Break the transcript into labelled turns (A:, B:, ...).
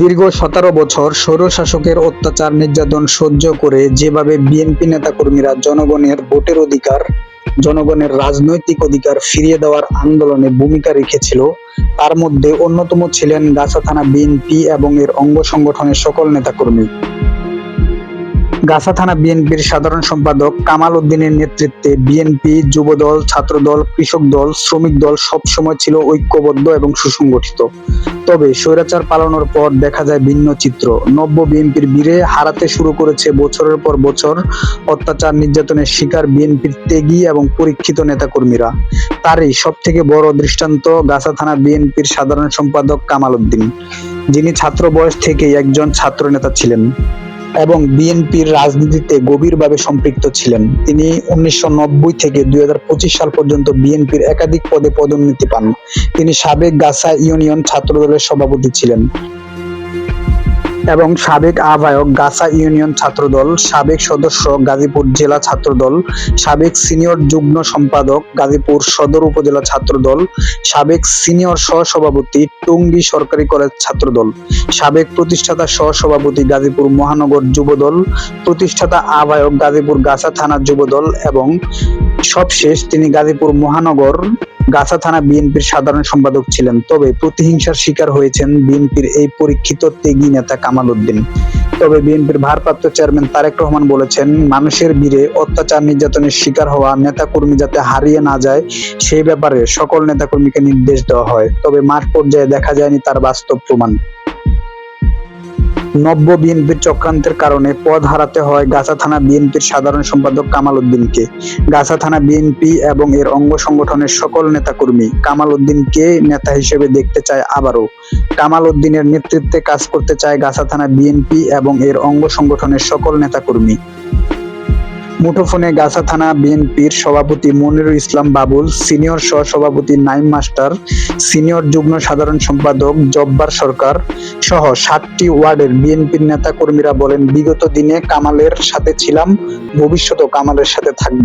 A: দীর্ঘ সতেরো বছর স্বৈরশাসকের অত্যাচার, নির্যাতন সহ্য করে যেভাবে বিএনপি নেতাকর্মীরা জনগণের ভোটের অধিকার, জনগণের রাজনৈতিক অধিকার ফিরিয়ে দেওয়ার আন্দোলনে ভূমিকা রেখেছিল, তার মধ্যে অন্যতম ছিলেন গাছা থানা বিএনপি এবং এর অঙ্গ সংগঠনের সকল নেতাকর্মী। গাছা থানা বিএনপির সাধারণ সম্পাদক কামাল উদ্দিনের নেতৃত্বে বিএনপি, যুবদল, ছাত্রদল, কৃষক দল, শ্রমিক দল সবসময় ছিল ঐক্যবদ্ধ এবং সুসংগঠিত। তবে স্বৈরাচার পালানোর পর দেখা যায় ভিন্ন চিত্র। নব্য বিএনপির বীরে হারাতে শুরু করেছে বছরের পর বছর অত্যাচার নির্যাতনের শিকার বিএনপির ত্যাগী এবং পরীক্ষিত নেতাকর্মীরা। তারই সব থেকে বড় দৃষ্টান্ত গাছা থানা বিএনপির সাধারণ সম্পাদক কামাল উদ্দিন। যিনি ছাত্র বয়স থেকেই একজন ছাত্র নেতা ছিলেন। এবং বিএনপির রাজনীতিতে গভীরভাবে সম্পৃক্ত ছিলেন। তিনি উনিশশো নব্বই থেকে দুই হাজার পঁচিশ সাল পর্যন্ত বিএনপির একাধিক পদে পদোন্নতি পান। তিনি সাবেক গাছা ইউনিয়ন ছাত্রদলের সভাপতি ছিলেন। এবং সাবেক আহ্বায়ক গাছা ইউনিয়ন ছাত্রদল, সাবেক সদস্য গাজীপুর জেলা ছাত্রদল, সাবেক সিনিয়র যুগ্ম সম্পাদক গাজীপুর সদর উপজেলা ছাত্রদল, সাবেক সিনিয়র সহসভাপতি টঙ্গী সরকারি কলেজ ছাত্রদল, সাবেক প্রতিষ্ঠাতা সহসভাপতি গাজীপুর মহানগর যুবদল, প্রতিষ্ঠাতা আহ্বায়ক গাজীপুর গাছা থানা যুবদল এবং সবশেষ তিনি গাজীপুর মহানগর গাছা থানা বিএনপির সাধারণ সম্পাদক ছিলেন, তবে প্রতিহিংসার শিকার হয়েছেন বিএনপির এই পরীক্ষিত ত্যাগী নেতা কামাল উদ্দিন। তবে বিএনপির ভারপ্রাপ্ত চেয়ারম্যান তারেক রহমান বলেছেন, মানুষের ভিড়ে অত্যাচার, নির্যাতনের শিকার হওয়া নেতা কর্মী যাতে হারিয়ে না যায়, সেই ব্যাপারে সকল নেতাকর্মীকে নির্দেশ দেওয়া হয়। তবে মাঠ পর্যায়ে দেখা যায়নি তার বাস্তব প্রমাণ। নব্য বিএনপির চক্রান্তের কারণে পদ হারাতে হয় গাছা থানা বিএনপির সাধারণ সম্পাদক কামাল উদ্দিনকে। গাছা থানা বিএনপি এবং এর অঙ্গ সংগঠনের সকল নেতাকর্মী কামাল উদ্দিনকে নেতা হিসেবে দেখতে চায় আবারও। কামাল উদ্দিনের নেতৃত্বে কাজ করতে চায় গাছা থানা বিএনপি এবং এর অঙ্গ সংগঠনের সকল নেতাকর্মী। মুঠোফোনে গাছা থানা বিএনপির সভাপতি মনিরুল ইসলাম বাবুল, সিনিয়র সহ সভাপতি নাইম মাস্টার, সিনিয়র যুগ্ম সাধারণ সম্পাদক জব্বার সরকার সহ সাতটি ওয়ার্ডের বিএনপির নেতা কর্মীরা বলেন, বিগত দিনে কামালের সাথে ছিলাম, ভবিষ্যতেও কামালের সাথে থাকব।